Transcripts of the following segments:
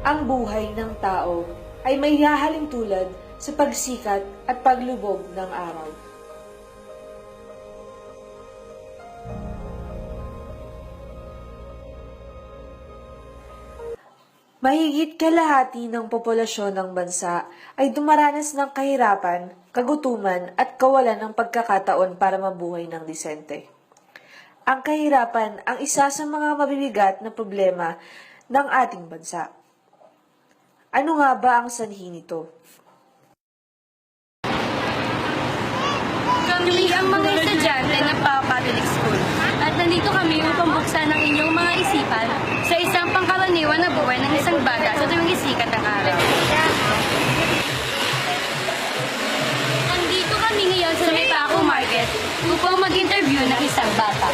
Ang buhay ng tao ay may hahaling tulad sa pagsikat at paglubog ng araw. Mahigit kalahati ng populasyon ng bansa ay dumaranas ng kahirapan, kagutuman at kawalan ng pagkakataon para mabuhay ng disente. Ang kahirapan ang isa sa mga mabibigat na problema ng ating bansa. Ano nga ba ang sanhi nito? Kami ang mga estudyante ng Pao Catholic School at nandito kami upang buksan ang inyong mga isipan sa isang pangkaraniwan na buhay ng isang bata sa tuwing isikat ng araw. Nandito kami ngayon sa May Paco Market upang mag-interview ng isang bata.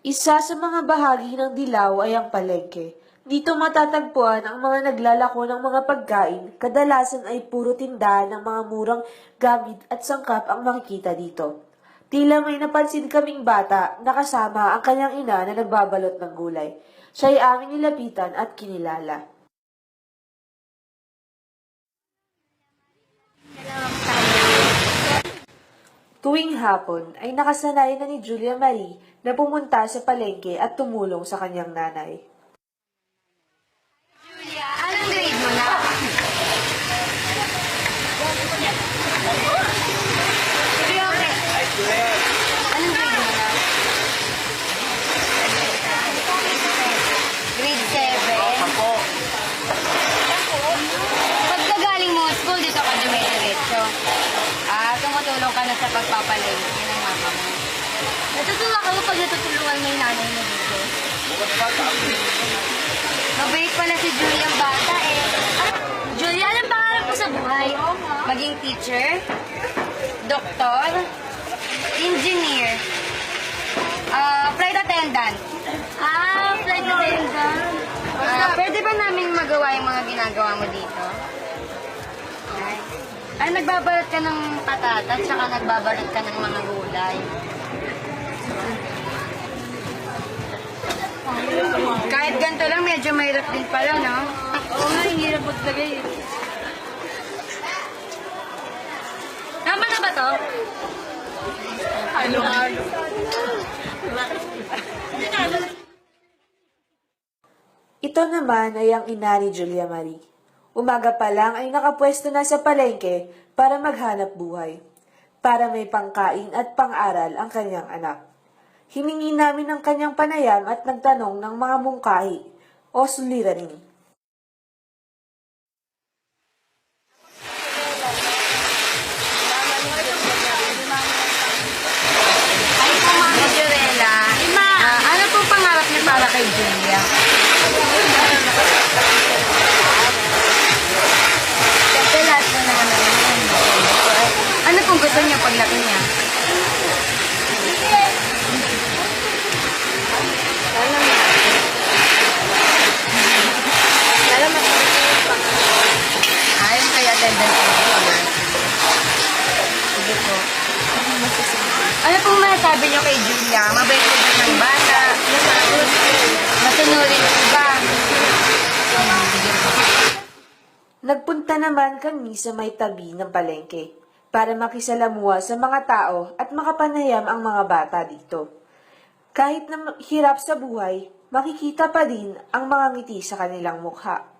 Isa sa mga bahagi ng dilaw ay ang palengke. Dito matatagpuan ang mga naglalako ng mga pagkain, kadalasan ay puro tindahan ng mga murang gamit at sangkap ang makikita dito. Tila may napansin kaming bata na kasama ang kanyang ina na nagbabalot ng gulay. Siya ay aming nilapitan at kinilala. Tuwing hapon ay nakasanayan na ni Julia Marie na pumunta sa palengke at tumulong sa kanyang nanay. Julia, anong grade mo na? Sige, okay. Anong grade mo na? Grade 7. Pagkagaling mo school, dito ka dumidiretso. Ah, tumutulong ka na sa pagpapalengke ng mama mo. Natutulungan ka mo pag natutulungan mo yung nanay mo dito. Mabait pala si Julia ang bata eh. Ah, Julia, anong pangarap mo sa buhay? Maging teacher, doktor, engineer, ah, flight attendant. Ah, flight attendant. Ah, pwede ba namin magawa yung mga ginagawa mo dito? Ay, nagbabalot ka ng patatas, tsaka nagbabalot ka ng mga gulay. Kahit ganito lang, medyo mahirap din pala, no? Oo nga, hirap maglagay. Tama na ba to? Ano? Ito naman ay ang ina ni Julia Marie. Umaga pa lang ay nakapwesto na sa palengke para maghanap buhay. Para may pangkain at pang-aral ang kanyang anak. Hiningi namin ang kanyang panayam at nagtanong ng mga mungkahi o suliranin. Ay Pong gusto niyo paglaki niya? Ayun kaya attendant ko. Sige po. Ano pong masasabi niyo kay Julia? Mabait po ba ng bata? Matunurin po ba? Nagpunta naman kami sa may tabi ng palengke para makisalamuha sa mga tao at makapanayam ang mga bata dito. Kahit na hirap sa buhay, makikita pa din ang mga ngiti sa kanilang mukha.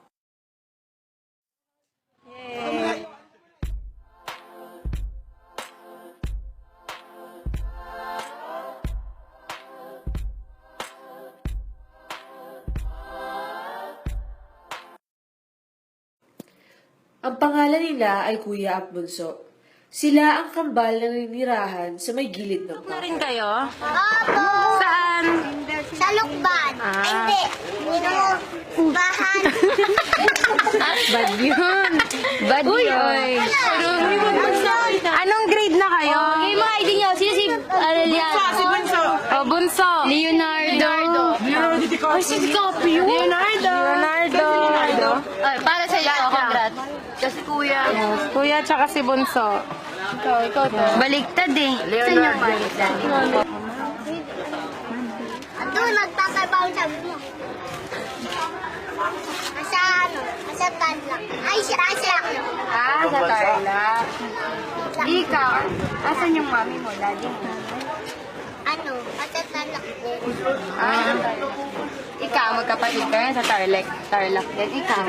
Ang pangalan nila ay Kuya at. Sila ang kambal na ninirahan sa may gilid ng Na rin kayo? Opo. Saan? Sa lukban. Ah. Hindi. Dito. Bahan. Bad yun. Bad yun. Anong grade na kayo? Oh, yung mga ID niyo. Sino si Alelian? Bunso. Si Bunso. Oh, Bunso. Leonardo. Leonardo. Ay, si Scopio. Leonardo. Leonardo. Ay, para sa iyo, congrats. Kasi kuya. Kuya tsaka si Bunso. Ikaw, ikaw to. Baliktad eh. Saan niya baliktad? Doon, nagtatabaw sabi mo. Nasa ano? Nasa Tarlac. Ay, siya, siya. Ah, sa Tarlac. Ikaw, asan yung mami mo, daddy mo? Ano? Nasa Tarlac din. Ah, ikaw, magkapatid ka yan sa Tarlac. Tarlac din. Ikaw.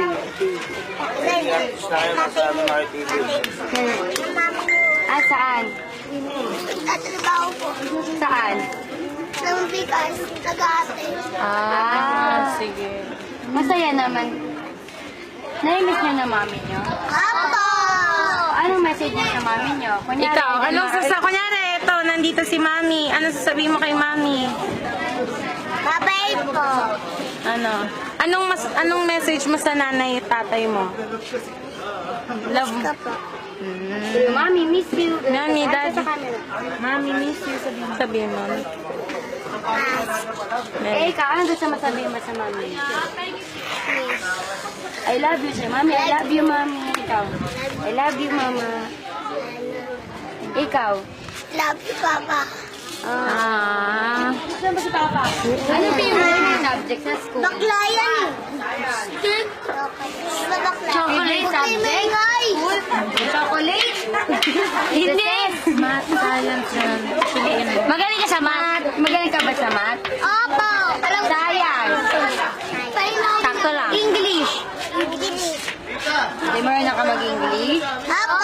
Yung mami mo. Ah, saan? Tatrabaho po. Saan? Ng bigas. Nag-ate. Ah, sige. Masaya naman. Nai-miss niyo na mami niyo? Apo! Anong message niyo sa mami niyo? Kunyari, Ikaw, ano- anong sasa... Kunyari, ito, nandito si Mami. Anong sasabihin mo kay Mami? Babay po. Ano? Anong mas anong message mo sa nanay at tatay mo? Love Ka po. Mami, miss you. Mami, Ate, daddy. sa camera. Mami, miss you. Sabihin, sabihin mo. Eh, ikaw, ano gusto mo sabihin mo sa mami? I love you, sir. Mami, I love you, mami. Ikaw. I love you, mama. Ikaw. Love you, Papa. Ah. Saan ba si Papa? Ano favorite subject sa school? Bakla yan eh. Chocolate subject? Chocolate? Hindi. Math, science, mo. Magaling ka sa math? Magaling ka ba sa math? Opo. Science. Sakto lang. English. English. Hindi mo rin ka mag-English? Opo.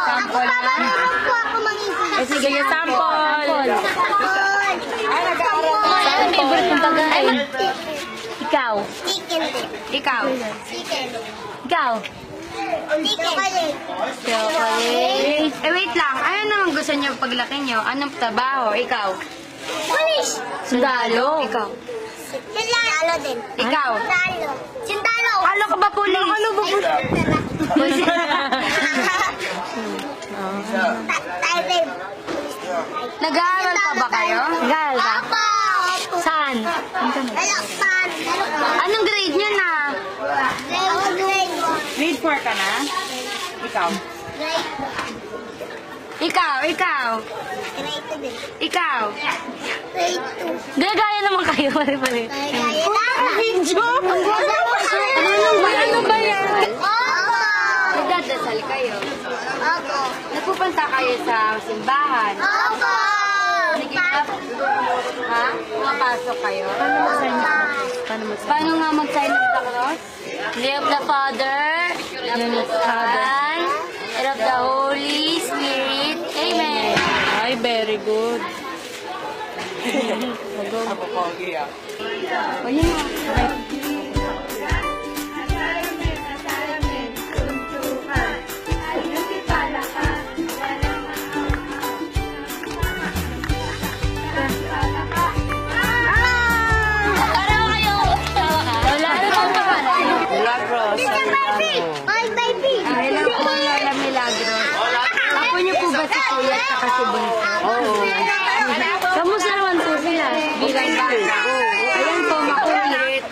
Sample Ako, na. marunong po ako mag-English. Eh, sige, Sige, sample. Ka. Ano favorite mong bagay? Ikaw. Chicken din. Ikaw. Chicken. Ikaw. Chicken. Chocolate. Eh, wait lang. Ano naman gusto niyo paglaki niyo? Anong trabaho? Ikaw. Polish. Sundalo. Ikaw. Sindalo din. Ikaw. Sindalo. Sindalo. Ano ka ba, pulis? Ano ba, pulis? Nag-aaral pa ba kayo? Nag-aaral. Opo. Saan? Dalakpan. Anong grade niyo na? Grade. Grade. Grade 4 ka na? Ikaw. Grade. Ikaw, ikaw. Grade two din. Ikaw. Grade two. Gagaya naman kayo. Kaya lang. Video? Ano ba, ano ba yan? Opo. Nagdadasal kayo. Opo. Nagpupunta kayo sa simbahan. Opo. Ha? Pumapasok kayo? Paano mo Paano nga mag-sign of the cross? of the Father, and of the Son, and of the Holy Spirit. Amen. Ay, very good. O yun nga. Niyo po ba si Kuya at saka si Bunso? Oo. Kamusta naman po sila? Bilang bata. Ayan po, makulit.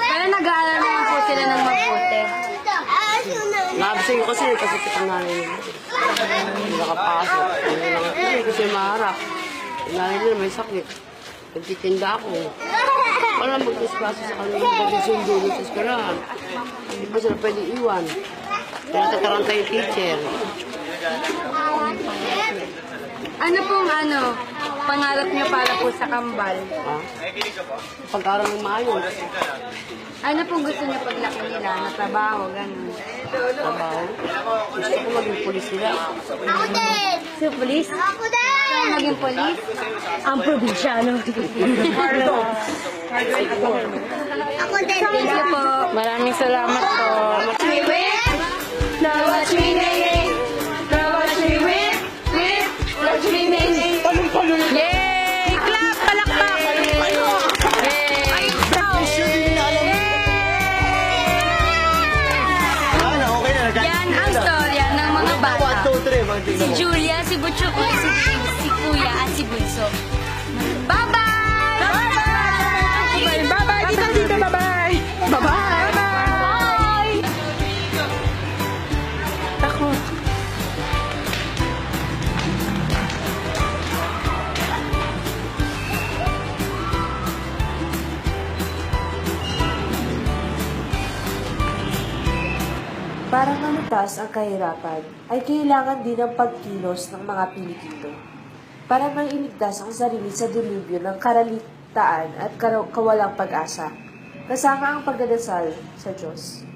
Pero nag-aaral naman po sila ng mabuti. Nabsing kasi kasi kita nila. Hindi nakapasok. Hindi na kasi maharap. Nanay nila may sakit. Nagtitinda ako. Wala mag-disklaso sa kanila. Magsusundo nyo sa eskarahan. Hindi pa sila pwede iwan. Tinatataranta yung teacher. Ano pong ano, pangarap niyo para po sa kambal? Ha? Pag-aral ng maayos. Ano pong gusto niyo paglaki nila na trabaho, ganun? Trabaho. Gusto ko maging pulis sila. Ako din. Si police? Ako din. Maging police? Ang probinsyano. Ako din. Thank you po. Maraming salamat po. Now Julia, si Butchok, si, si Kuya, at si Bunso. Bye-bye! Para malutas ang kahirapan, ay kailangan din ang pagkilos ng mga Pilipino para mailigtas ang sarili sa dilubyo ng karalitaan at kawalang pag-asa, kasama ang pagdadasal sa Diyos.